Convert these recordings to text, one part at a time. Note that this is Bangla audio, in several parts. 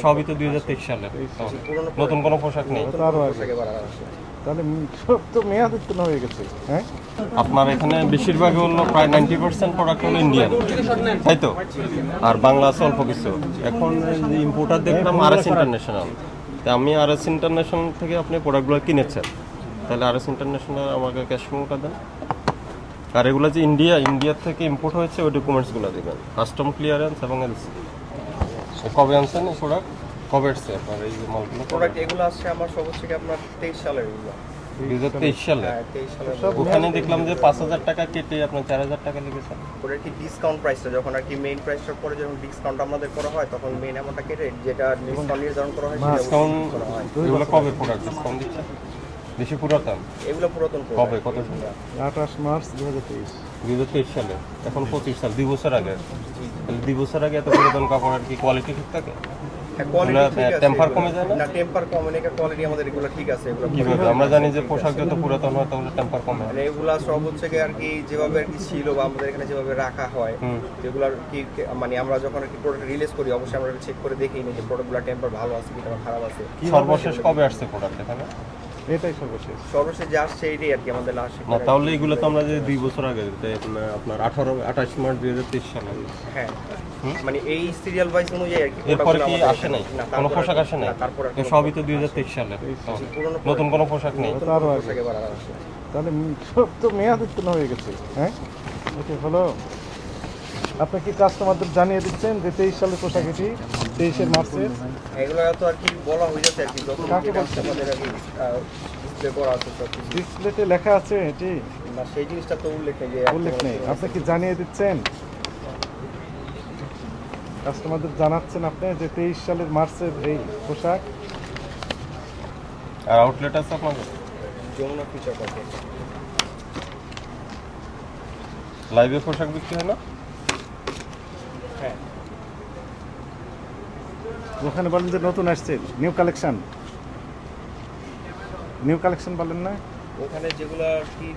সবই তো দুই হাজার তেইশ সালে। নতুন কোনো পোশাক নেই। তাহলে সব তো মেয়াদ উত্তীর্ণ হয়ে গেছে হ্যাঁ? আপনার এখানে বেশিরভাগই হলো প্রায় নাইনটি পার্সেন্ট প্রোডাক্ট হলো ইন্ডিয়ান তাই তো? আর বাংলা আছে অল্প কিছু। এখন ইম্পোর্টার দেখলাম আর এস ইন্টারন্যাশনাল তা আমি আর এস ইন্টারন্যাশনাল থেকে আপনি প্রোডাক্টগুলো কিনেছেন। তাহলে আর এস ইন্টারন্যাশনাল আমাকে ক্যাশ মেমোটা দেন। আর এগুলো যে ইন্ডিয়া ইন্ডিয়ার থেকে ইম্পোর্ট হয়েছে ওই ডকুমেন্টসগুলো দেবেন। কাস্টম ক্লিয়ারেন্স এবং এলসি কবে আনছেন এই প্রোডাক্ট কবে এসছে আপনার এই যে মালগুলো? প্রোডাক্ট এগুলো আসছে আমার সব হচ্ছে কি আপনার তেইশ সালের এগুলো? দুই হাজার তেইশ সালে? হ্যাঁ ওখানে দেখলাম যে পাঁচ হাজার টাকা কেটে আপনার চার হাজার টাকা লেগেছে। ওটার কি ডিসকাউন্ট প্রাইসটা যখন আর কি মেইন প্রাইসটার পরে যখন ডিসকাউন্ট আমাদের করা হয় তখন মেইন অ্যামাউন্টটা কেটে যেটা ডিসকাউন্ট নির্ধারণ করা হয় ডিসকাউন্ট করা হয়। এগুলো কবে প্রোডাক্ট ডিসকাউন্ট দিচ্ছে? বেশি পুরাতন? এগুলো পুরাতন কবে? কত সালে? আঠাশ মার্চ দু হাজার তেইশ। দুই হাজার তেইশ সালে? এখন পঁচিশ সাল দুই বছর আগে। তাহলে দুই বছর আগে এত পুরাতন কাপড়ের কি কোয়ালিটি ঠিক থাকে? হ্যাঁ। কমে যায় না? টেম্পার কমে না কোয়ালিটি আমাদের এগুলো ঠিক আছে এগুলো কীভাবে? আমরা জানি যে পোশাক যত পুরাতন হয় তাহলে টেম্পার কমে। মানে এগুলা সব হচ্ছে কি আর কি যেভাবে আর কি ছিল বা আমাদের এখানে যেভাবে রাখা হয় যেগুলো আর কি মানে আমরা যখন আর কি প্রোডাক্ট রিলিজ করি অবশ্যই আমরা চেক করে দেখি না যে প্রোডাক্টগুলো টেম্পার ভালো আছে কিনা বা খারাপ আছে। সর্বশেষ কবে আসছে প্রোডাক্ট এখানে? এটাই সর্বশেষ। সর্বশেষ যে আসছে এইটাই আর কি আমাদের লাস্ট না তাহলে এগুলো তো আমরা যে দুই বছর আগে আপনার আপনার আঠারো আঠাশ মার্চ দুই হাজার তেইশ সালে। হ্যাঁ। মানে এই সিরিয়াল ওয়াইজ অনুযায়ী আর কি এরপরে কি আসে নাই? কোনো পোশাক আসে নাই? না, তারপরে সবই তো দুই হাজার তেইশ সালে। নতুন কোনো পোশাক। নেই। তাহলে সব তো মেয়াদ উত্তীর্ণ হয়ে গেছে হ্যাঁ? এটা হলো আপনি কি কাস্টমারদের জানিয়ে দিচ্ছেন যে তেইশ সালের পোশাক এটি তেইশের মার্চে এগুলো তো আর কি বলা হয়ে যাচ্ছে আর কি যেটা আমাদের আর কি ডিসপ্লে করা আছে সব ডিসপ্লেতে লেখা আছে এটি? না সেই জিনিসটা তো উল্লেখ নেই যে উল্লেখ নেই। আপনি কি জানিয়ে দিচ্ছেন? কাস্টমারদের জানাচ্ছেন আপনি যে তেইশ সালের মার্চের এই পোশাক? আর আউটলেট আছে আপনাদের? যমুনা ফিচার পাবে। লাইভে পোশাক বিক্রি হয় না? হ্যাঁ। ওখানে বলেন যে নতুন আসছে নিউ কালেকশন নিউ কালেকশন বলেন না? ওখানে যেগুলো আর কি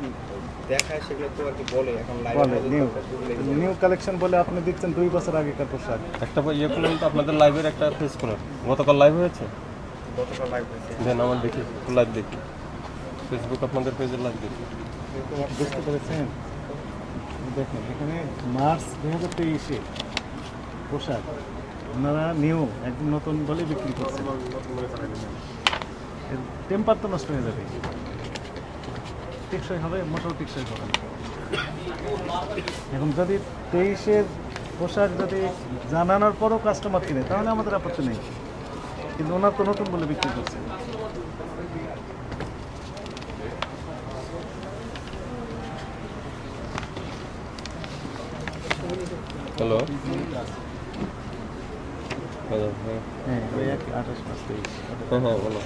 দেখায় সেগুলো তো আর কি বলে এখন বলে নিউ লাইভে নিউ কালেকশন বলে আপনি দেখছেন দুই বছর আগেকার পোশাক। একটা ইয়ে করলেন তো আপনাদের লাইভের একটা ফেস করেন গতকাল লাইভ হয়েছে? গতকাল লাইভ হয়েছে। দেন আমার দেখি লাইভ দেখি। ফেসবুক আপনাদের পেজের লাইভ দেখি। বুঝতে পেরেছেন? দেখেন এখানে মার্চ দু হাজার তেইশে পোশাক। ওনারা নিউ, একদম নতুন বলে বিক্রি করছেন। টেম্পার তো নষ্ট হয়ে যাবে। টেকসই হবে, মোটেও টেকসই হবে। এখন যদি তেইশের পোশাক যদি জানানোর পরও কাস্টমার কিনে, তাহলে আমাদের আপত্তি নেই। কিন্তু ওনার তো নতুন বলে বিক্রি করছে হ্যালো হ্যালো হ্যাঁ হ্যাঁ ওই এক আঠাশ মাস তেইশ হ্যাঁ হ্যাঁ বলো।